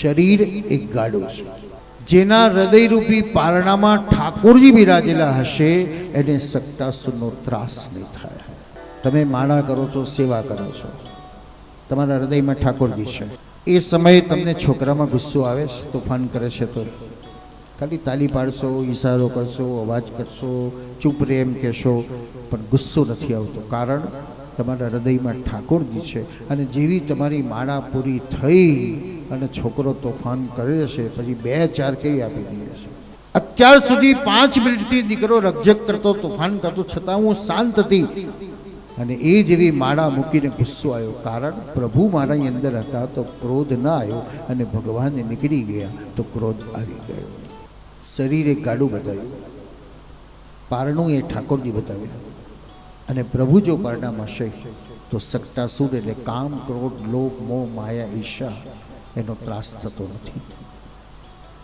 શરીર એક ગાડું છે. જેના હૃદયરૂપી પારણામાં ઠાકોરજી બિરાજેલા હશે, એને સટ્ટાસુરનો ત્રાસ નહીં થાય. તમે માળા કરો છો, સેવા કરો છો. તમારા હૃદયમાં ઠાકોરજી છે. એ સમયે તમને છોકરામાં ગુસ્સો આવે છે, તોફાન કરે છે તો ખાલી તાલી પાડશો, ઈશારો કરશો, અવાજ કરશો, ચૂપ રે એમ કહેશો, પણ ગુસ્સો નથી આવતો. કારણ તમારા હૃદયમાં ઠાકોરજી છે અને જેવી તમારી માળા પૂરી થઈ અને છોકરો તોફાન કરે છે, પછી બે ચાર કેવી આપી દઈએ છે. અત્યાર સુધી પાંચ મિનિટથી દીકરો રકઝક કરતો, તોફાન કરતો, છતાં હું શાંત હતી. અને એ જેવી માળા મૂકીને ગુસ્સો આવ્યો, કારણ પ્રભુ મારાની અંદર હતા તો ક્રોધ ના આવ્યો અને ભગવાન નીકળી ગયા તો ક્રોધ આવી ગયો. શરીરે ગાડું બતાવ્યું. પારણું એ ઠાકોરજી બતાવ્યું. અને પ્રભુ જો પારણામાં હશે તો સટ્ટાસુર એટલે કામ, ક્રોધ, લોભ, મોહ, માયા ઈર્ષા એનો ત્રાસ થતો નથી.